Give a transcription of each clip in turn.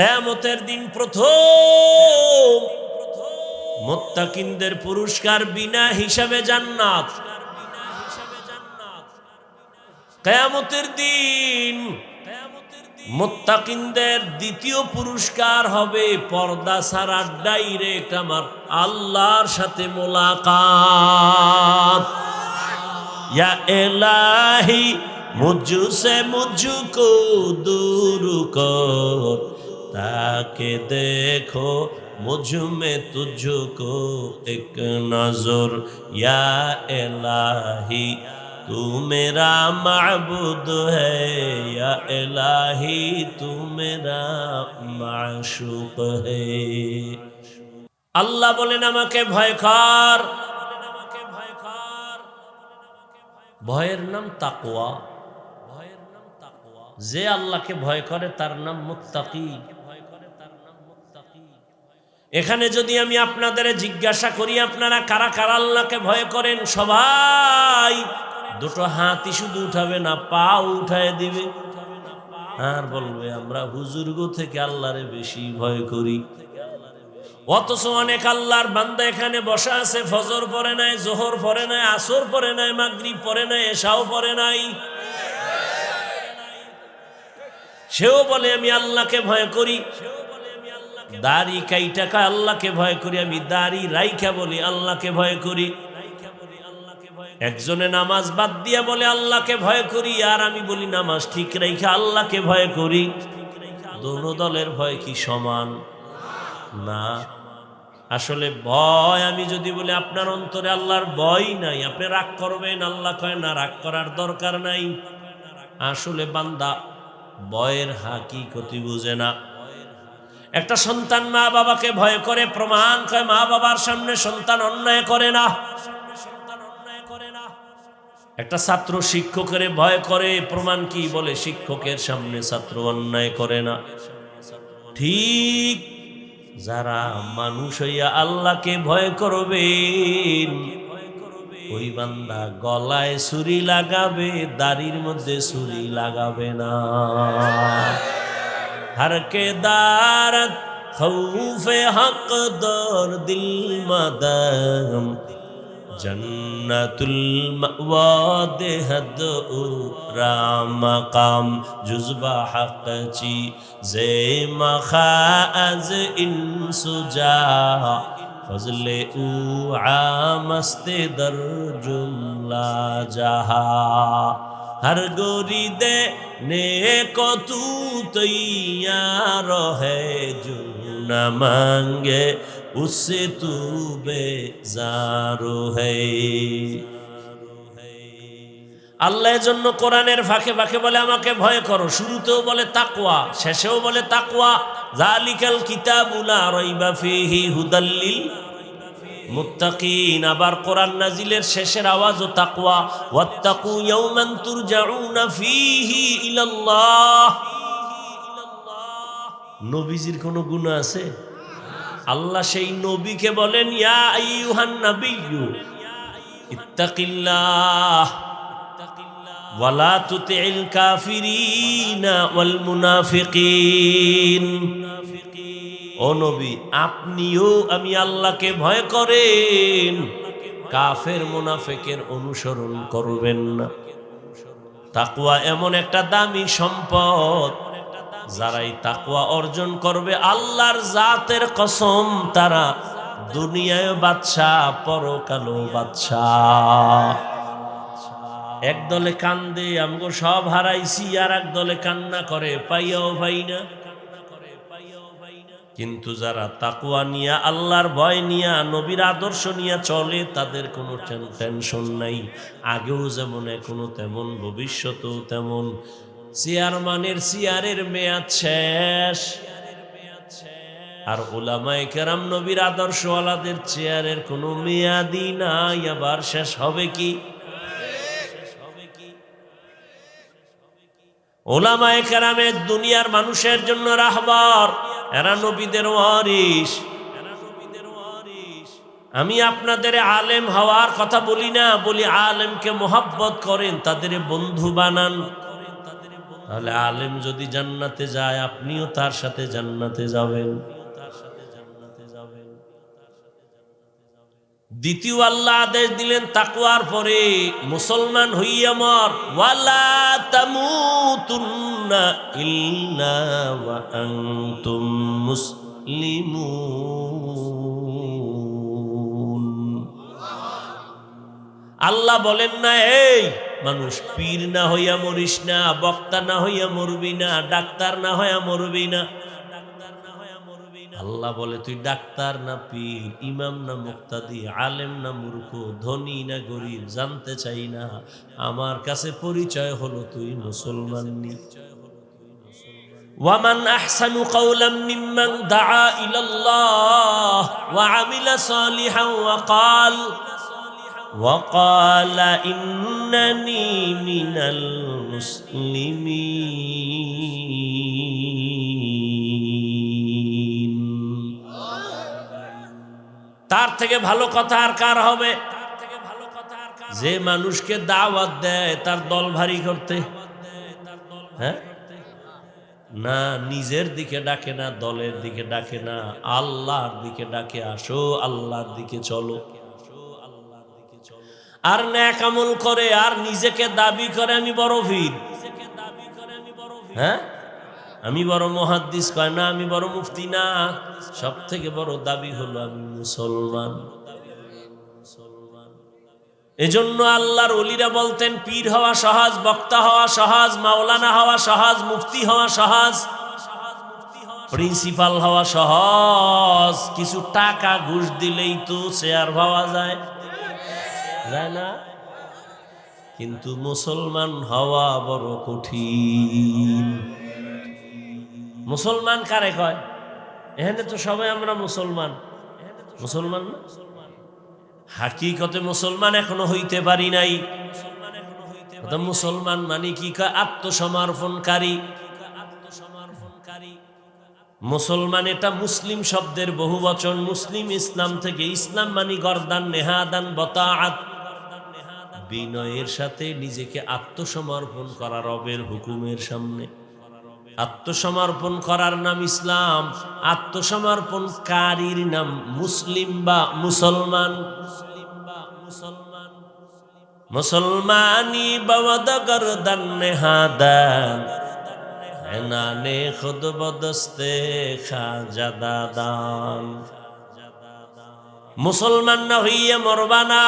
কেয়ামতের দিন প্রথম মোত্তাকিনদের পুরস্কার বিনা হিসাবে জান্নাত। কেয়ামতের দিন মোত্তাকিনদের দ্বিতীয় পুরস্কার হবে পর্দা সারা ডাইরেক্ট আমার আল্লাহর সাথে মোলাকাত। ইয়া এলাহি, মুজু সে মুজু কো দূর কর। देखो मुझ में तुझको एक नजर या इलाही तू मेरा माबूद है या इलाही तू मेरा माशूक है আল্লাহ বলেন আমাকে ভয় কর ভয়ের নাম তাকওয়া ভয়ের নাম তাকওয়া যে আল্লাহকে ভয় করে তার নাম মুত্তাকি এখানে যদি আমি আপনাদের জিজ্ঞাসা করি, আপনারা কারা কারা আল্লাহকে ভয় করেন? সবাই। দুটো হাতি শুধু উঠাবে না পা উঠায় দিবে। আর বলবে, আমরা হুজুরগো থেকে আল্লাহরে বেশি ভয় করি। অথচ অনেক আল্লাহর বান্দা এখানে বসা আছে, ফজর পরে নাই, জোহর পরে নাই, আসর পরে নাই, মাগরিব পরে নাই এসাও পরে নাই। সেও বলে, আমি আল্লাহকে ভয় করি। দাড়ি কাইটাকা আল্লাহকে ভয় করি, আমি দাড়ি রাইখা বলি, আল্লাহকে ভয় করি। একজনে নামাজ বাদ দিয়া বলে, আল্লাহকে ভয় করি, আর আমি বলি, নামাজ ঠিক রাইখা, আল্লাহকে ভয় করি। দোনো দলের ভয় কি সমান? না। আসলে ভয়, আমি যদি বলি, আপনার অন্তরে আল্লাহর ভয় নাই, আপনি রাগ করবেন, আল্লাহ কয়, না, রাগ করার দরকার নাই। আসলে বান্দা, ভয়ের হাকিকতি বুঝে না। একটা সন্তান মা বাবাকে ভয় করে, প্রমাণ করে মা বাবার সামনে সন্তান অন্যায় করে না। একটা ছাত্র শিক্ষকের ভয় করে, প্রমাণ কি বলে? শিক্ষকের সামনে ছাত্র অন্যায় করে না। ঠিক যারা মানুষ হইয়া আল্লাহকে ভয় করবে ওই বান্দা গলায় ছুরি লাগাবে, দাড়ির মধ্যে ছুরি লাগাবে না। ہر دارت خوف حق دور دل مدام جنت المواد حد را مقام جزب حق چی زی مخا از انسو جا فضل او عامست در جملہ جہاں ہر گوری دے نیکو تو হে ہے جو نہ مانگے اس سے تو বেজারো ہے আল্লাহর জন্য কোরআনের ফাঁকে ফাঁকে বলে, আমাকে ভয় করো। শুরুতেও বলে তাকুয়া শেষেও বলে তাকওয়া। জালিকাল কিতাবুলা রইবা ফিহি হুদাল্লিল মুত্তাকিন, আবার কোরআন নাজিলের শেষের আওয়াজও তাকওয়া, ওয়াত্তাকু ইয়াওমান তুরজাউনা ফীহি ইলাল্লাহ। নবীজির কোনো গুনাহ আছে? আল্লাহ সেই নবীকে বলেন, ইয়া আইয়ুহান নাবিয়্যু, ইত্তাকিল্লাহ, ওয়ালা তুতিল কাফিরিনা ওয়াল মুনাফিকিন। ও নবী, আপনিও আমি আল্লাহকে ভয় করেন। কাফের মুনাফেকের অনুসরণ করবেন না। তাকুয়া এমন একটা দামি সম্পদ, যারাই তাকুয়া অর্জন করবে আল্লাহর জাতের কসম, তারা দুনিয়ায় বাদশাহ পরকালো বাদশাহ। এক দলে কান্দে, আমগো সব হারাইছি, আর এক দলে কান্না করে, পাইয়াও ভাই না। কিন্তু যারা তাকুয়া নিয়া, আল্লাহর ভয় নিয়া, নবীর আদর্শ নিয়া চলে, তাদের কোনো টেনশন নাই। আগেও যেমন, এখনও তেমন, ভবিষ্যতেও তেমন। চেয়ারম্যানের চেয়ারের মেয়াদ শেষ। আর ওলামায় কেরাম, নবীর আদর্শওয়ালাদের চেয়ারের কোনো মেয়াদি নাই। আবার শেষ হবে কি? ওলামায় কেরামের দুনিয়ার মানুষের জন্য রাহবার। এরা নবীদের ওয়ারিস আমি আপনাদের আলেম হওয়ার কথা বলি না, বলি আলেমকে মোহাব্বত করেন, তাদের বন্ধু বানান। তাহলে আলেম যদি জান্নাতে যায়, আপনিও তার সাথে জান্নাতে যাবেন। দ্বিতীয় আল্লাহ আদেশ দিলেন তাকুয়ার পরে মুসলমান হইয়া মর। ওয়ালা তামুতুন্না ইল্লা ওয়া আল্লাহ বলেন না, এই মানুষ, পীর না হইয়া মরিস না, বক্তা না হইয়া মরবি না, ডাক্তার না হইয়া মরবি না। আল্লাহ বলে তুই ডাক্তার না পীর ইমাম না মুক্তাদি আলেম না মূর্খ ধনী না গরিব জানতে চাই না আমার কাছে পরিচয় হলো তুই মুসলমান নি ومن أحسن قولا ممن دعا إلى الله وعمل صالحا وقال وقال إنني من المسلمين তার থেকে ভালো কথা আর কার হবে? যে মানুষকে দাওয়াত দেয়, তার দল ভারী করতে। হ্যাঁ? না, নিজের দিকে ডাকে না, দলের দিকে ডাকে না। আল্লাহর দিকে ডাকে, আসো, আল্লাহর দিকে চলো। আর ন্যাকামল করে, আর নিজেকে দাবি করে, আমি বড় ভিড় হ্যাঁ? আমি বড় মহাদ্দিস, কয় না, আমি বড় মুফতি না। সব থেকে বড় দাবি হলো আমি মুসলমান। এজন্য আল্লাহর অলিরা বলতেন, পীর হওয়া সহজ, বক্তা হওয়া সহজ, মাওলানা হওয়া সহজ, মুফতি হওয়া সহজ, প্রিন্সিপাল হওয়া সহজ। কিছু টাকা ঘুষ দিলেই তো শেয়ার পাওয়া যায়। না? কিন্তু মুসলমান হওয়া বড় কঠিন। মুসলমান কারে কয়? এখানে তো সবাই আমরা মুসলমান। মুসলমান না? হাকিকতে মুসলমান এখনও হইতে পারি নাই। মুসলমান মানে কি কয়? আত্মসমর্পণকারী। মুসলমান এটা মুসলিম শব্দের বহু বচন মুসলিম ইসলাম থেকে ইসলাম মানি গরদান, নেহাদান বিনয়ের সাথে নিজেকে আত্মসমর্পণ করা রবের হুকুমের সামনে। আত্মসমর্পণ করার নাম ইসলাম, আত্মসমর্পণকারীর নাম মুসলিম বা মুসলমান। মুসলমানি ববদ গরদান নেহাদান এনানে খুদ বদস্তে খাজাদাদান মুসলমান না হইয়া মরবানা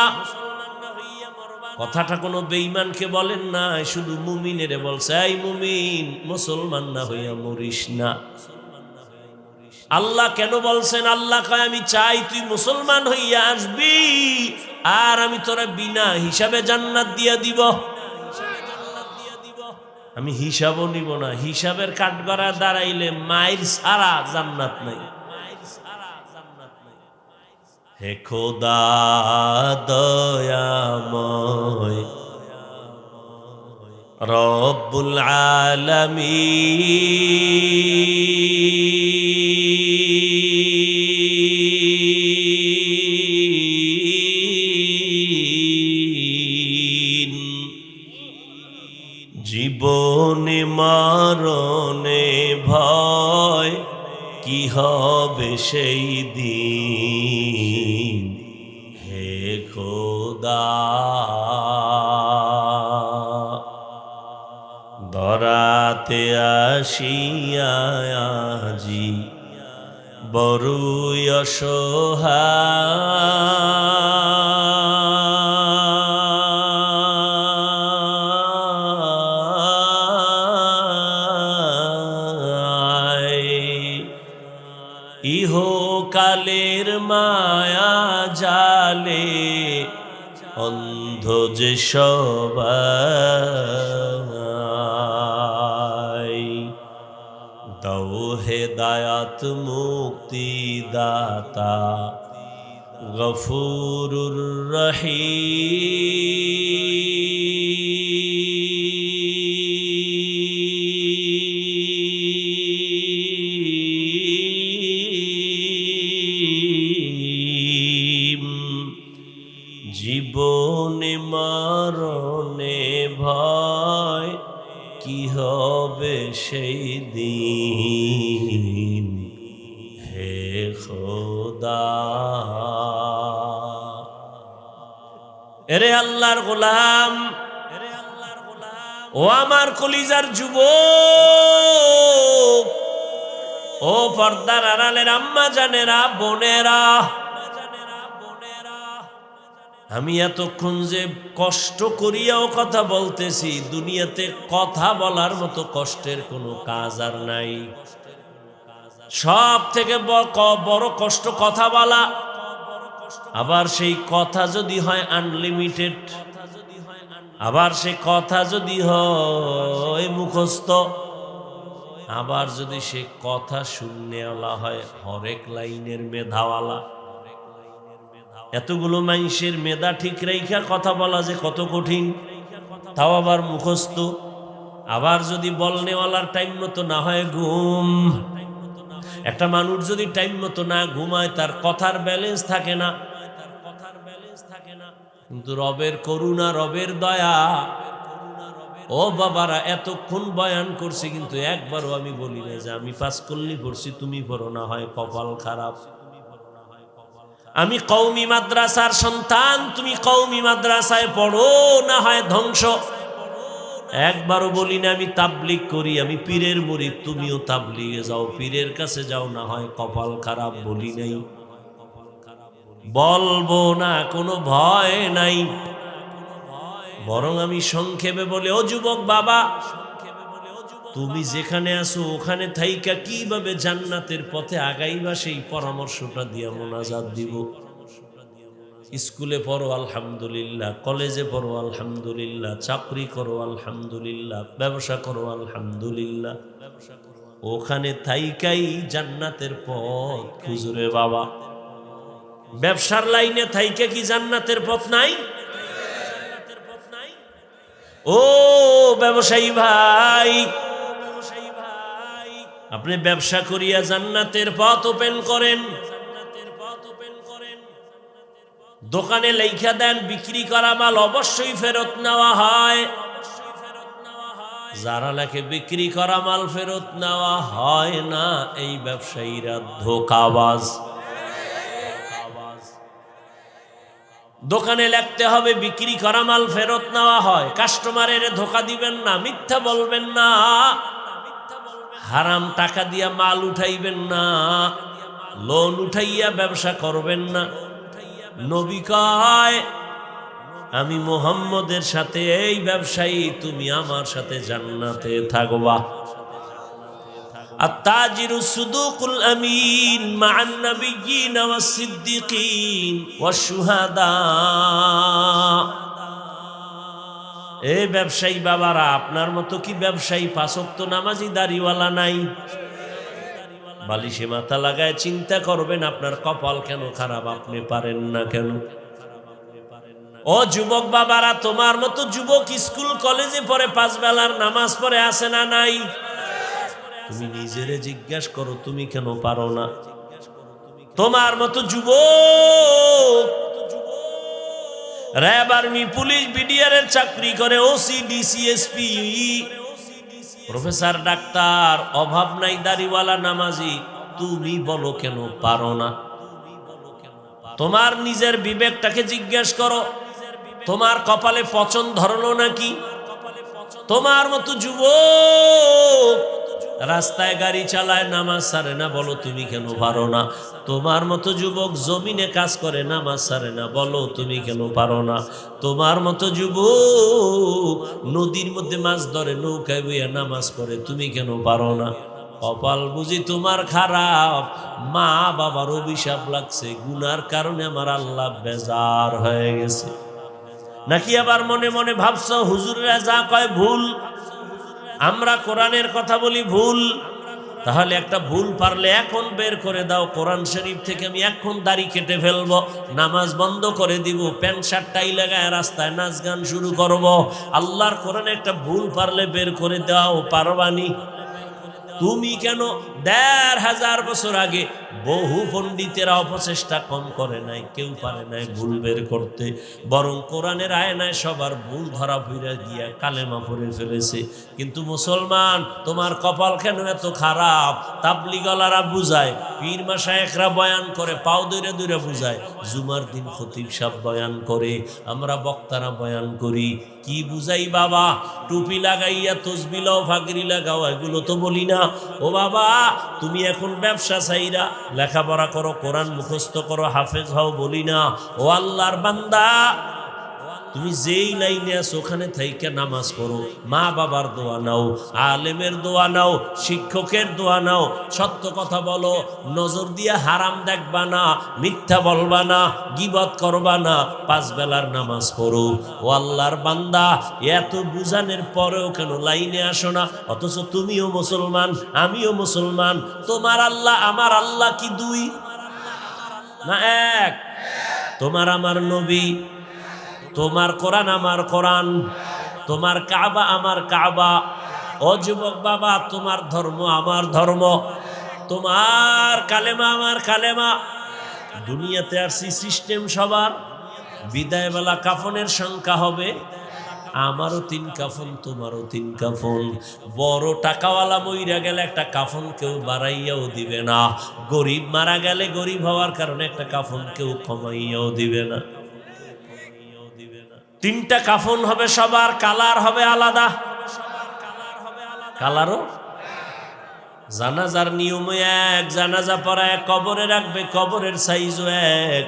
কথাটা কোনো বেঈমানকে বলেন না, শুধু মুমিনেরে বলছে, এই মুমিন, মুসলমান না হইয়া মরিস না। আল্লাহ কেন বলছেন, আল্লাহ কয়, আমি চাই তুই মুসলমান হইয়া আসবি, আর আমি তোরা বিনা হিসাবে জান্নাত দিয়া দিব। আমি হিসাবও নিব না, হিসাবের কাঠগড়া দাঁড়াইলে মাইল সারা জান্নাত নাই। হে খোদা দয়াময়। রব্বুল আলামিন। জীবনে মারণে ভয় কি হবে সেই ইহকালের মায়া জালে অন্ধ যে সবাই। দৌ হেদায়াত মুক্তি দাতা গফুরুর রহিম। এরে আল্লাহর গোলাম, এরে আল্লাহর গোলাম। ও আমার কলিজার যুব ও পর্দার আড়ালের আম্মা জানেরা, বোনেরা। আমি এতক্ষণ যে কষ্ট করিয়াও কথা বলতেছি, দুনিয়াতে কথা বলার মতো কষ্টের কোনো কাজ আর নাই। সব থেকে বড় কষ্ট কথা বলা আবার সেই কথা যদি হয় আনলিমিটেড আবার সে কথা যদি হয় মুখস্থ, আবার যদি সে কথা শূন্যওয়ালা হয় হরেক লাইনের মেধাওয়ালা। এতগুলো মানুষের মেধা ঠিক রেখা কথা বলা যে কত কঠিন, তাও আবার মুখস্থ। আবার যদি বলনেওয়ালার টাইম মতো না হয় ঘুম। একটা মানুষ যদি টাইম মতো না ঘুমায়, তার কথার ব্যালেন্স থাকে না। কিন্তু রবের করুণা, রবের দয়া, ও বাবারা, এতক্ষণ বয়ান করছি, কিন্তু একবারও আমি বলি না যে আমি পাস করলি পড়ছি, তুমি পড়ো না, হয় কপাল খারাপ। আমি কৌমি মাদ্রাসার সন্তান, তুমি কৌমি মাদ্রাসায় পড়ো, না হয় ধ্বংস। একবারও বলি না, আমি তাবলিক করি, আমি পীরের মরি তুমিও তাবলিগে যাও, পীরের কাছে যাও, না হয় কপাল খারাপ বলি নাই। বলব না, কোনো ভয় নাই। বরং আমি সংক্ষেপে বলে, ও যুবক বাবা, তুমি যেখানে আছো, ওখানে থাইকা কীভাবে জান্নাতের পথে আগাইবা? সেই পরামর্শটা দিয়া মোনাজাত দিব। স্কুলে পড়ো, আলহামদুলিল্লাহ। কলেজে পড়ো, আলহামদুলিল্লাহ। চাকরি করো, আলহামদুলিল্লাহ। ব্যবসা করো, আলহামদুলিল্লাহ। ওখানে থাইকাই জান্নাতের পথ। খুজুরে বাবা, ব্যবসার লাইনে থাইকে কি জান্নাতের পথ নাই? ও ব্যবসায়ী ভাই, আপনি ব্যবসা করিয়া জান্নাতের পথ ওপেন করেন। দোকানে লেখা দেন, বিক্রি করা মাল অবশ্যই ফেরত নেওয়া হয়। যারা লেখে বিক্রি করা মাল ফেরত নেওয়া হয় না, এই ব্যবসায়ীরা ধোকাবাজ। দোকানে লিখতে হবে, বিক্রি করা মাল ফেরত নেওয়া হয়। কাস্টমারের ধোকা দিবেন না, মিথ্যা বলবেন না। হারাম টাকা দিয়া মাল উঠাইবেন না, লোন উঠাইয়া ব্যবসা করবেন না। নবী কয় আমি মোহাম্মদের সাথে এই ব্যবসায়ী তুমি আমার সাথে জান্নাতে থাকবা التاجر الصدوق الأمين مع النبيين والصديقين والشهداء এ ব্যবসায়ী বাবারা আপনার মতো কি ব্যবসায়ী পাশক্ত নামাজি দাড়িওয়ালা নাই বালিশে মাথা লাগায় চিন্তা করবেন, আপনার কপাল কেন খারাপ? আপনি পারেন না কেন? ও যুবক বাবারা, তোমার মতো যুবক স্কুল, কলেজে পড়ে পাঁচ বেলার নামাজ পড়ে আসে না নাই? তুমি নিজেরে জিজ্ঞাসা করো, তুমি কেন পারো না? তোমার মতো যুবক, র্যাব আর্মি, পুলিশ বিডিআর এর চাকরি করে ওসি ডিসিএসপি প্রফেসর, ডাক্তার, অভাব নাই দাড়িওয়ালা নামাজি, তুমি বলো কেন পারো না? তোমার নিজের বিবেকটাকে জিজ্ঞেস করো, তোমার কপালে পচন ধরলো নাকি? তোমার মতো যুবক রাস্তায় গাড়ি চালায়, নামাজ সারে না, বলো তুমি কেন পারো না? তোমার মতো যুবক জমিনে কাজ করে, নামাজ সারে না, বলো তুমি কেন পারো না? তোমার মতো যুবক নদীর মধ্যে মাছ ধরে, নৌকায় বইয়া নামাজ পড়ে, তুমি কেন পারো না? কপাল বুঝি তোমার খারাপ মা বাবার অভিশাপ লাগছে, গুনার কারণে আমার আল্লাহ বেজার হয়ে গেছে। নাকি আবার মনে মনে ভাবছ, হুজুররা যা কয় ভুল? আমরা কোরআনের কথা বলি ভুল, তাহলে একটা ভুল পারলে এখন বের করে দাও। কোরআন শরীফ থেকে আমি এখন দাড়ি কেটে ফেলব, নামাজ বন্ধ করে দিব, প্যান্ট শার্টটাই লাগায় রাস্তায় নাচ গান শুরু করব। আল্লাহর কোরআনে একটা ভুল পারলে বের করে দাও, পারবানি। তুমি কেন দেড় হাজার বছর আগে বহু পণ্ডিতেরা অপচেষ্টা কম করে নাই, কেউ পারে নাই ভুল বের করতে। বরং কোরআনের আয়নায় সবার ভুল ধরা ফিরে গিয়া কালেমা পড়ে ফেলেছে। কিন্তু মুসলমান, তোমার কপাল কেন এত খারাপ? তাবলিগলারা বুঝায়, পীর মাসায়েকরা বয়ান করে, পাও দূরে দূরে বুঝায়, জুমার দিন খতিব সাহ বয়ান করে, আমরা বক্তারা বয়ান করি। কি বুঝাই বাবা? টুপি লাগাইয়া তসবি লাও ফাগরি লাগাও, এগুলো তো বলি না। ও বাবা, তুমি এখন ব্যবসা চাইরা লেখাপড়া করো কোরআন মুখস্থ করো হাফেজ হও বলি না। ও আল্লাহর বান্দা তুমি যেই লাইনে আছো, ওখানে থাইকে নামাজ পড়ো। মা বাবার দোয়া নাও, আলেমের দোয়া নাও, শিক্ষকের দোয়া নাও, সত্য কথা বলো, নজর দিয়ে হারাম দেখবা না, মিথ্যা বলবা না, গিবত করবা না, পাঁচ বেলার নামাজ পড়ো। ও আল্লাহর বান্দা, এত বুঝানের পরেও কেন লাইনে আসো না? অথচ তুমিও মুসলমান, আমিও মুসলমান। তোমার আল্লাহ, আমার আল্লাহ কি দুই? না এক। তোমার আমার নবী। তোমার কোরআন আমার কোরআন, তোমার কাবা আমার কাবা, ও যুবক বাবা, তোমার ধর্ম আমার ধর্ম, তোমার কালেমা আমার কালেমা। দুনিয়াতে আসছি সিস্টেম সবার, বিদায়বেলা কাফনের সংখ্যা হবে, আমারও তিন কাফন, তোমারও তিন কাফন। বড় টাকাওয়ালা মইরা গেলে একটা কাফন কেউ বাড়াইয়াও দিবে না। গরিব মারা গেলে গরিব হওয়ার কারণে একটা কাফন কেউ কমাইয়াও দিবে না। তিনটা কাফন হবে সবার, কালার হবে আলাদা। কালারও? জানাজার নিয়ম এক, জানাজা পরে এক, কবরে রাখবে, কবরের সাইজও এক।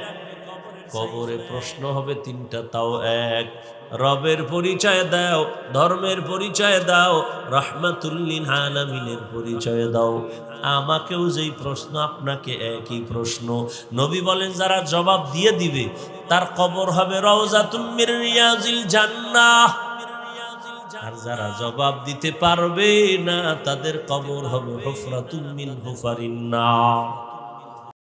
কবরে প্রশ্ন হবে তিনটা, তাও এক। রবের পরিচয় দাও, ধর্মের পরিচয় দাও রহমাতুল্লিন আলামিনের পরিচয় দাও। আমাকেও যেই প্রশ্ন, আপনাকে একই প্রশ্ন। নবী বলেন, যারা জবাব দিয়ে দিবে, তার কবর হবে রওজাতুম মির রিয়াজিল জান্নাহ। আর যারা জবাব দিতে পারবে না, তাদের কবর হবে হুফরাতুম মিন হুফারিন নার।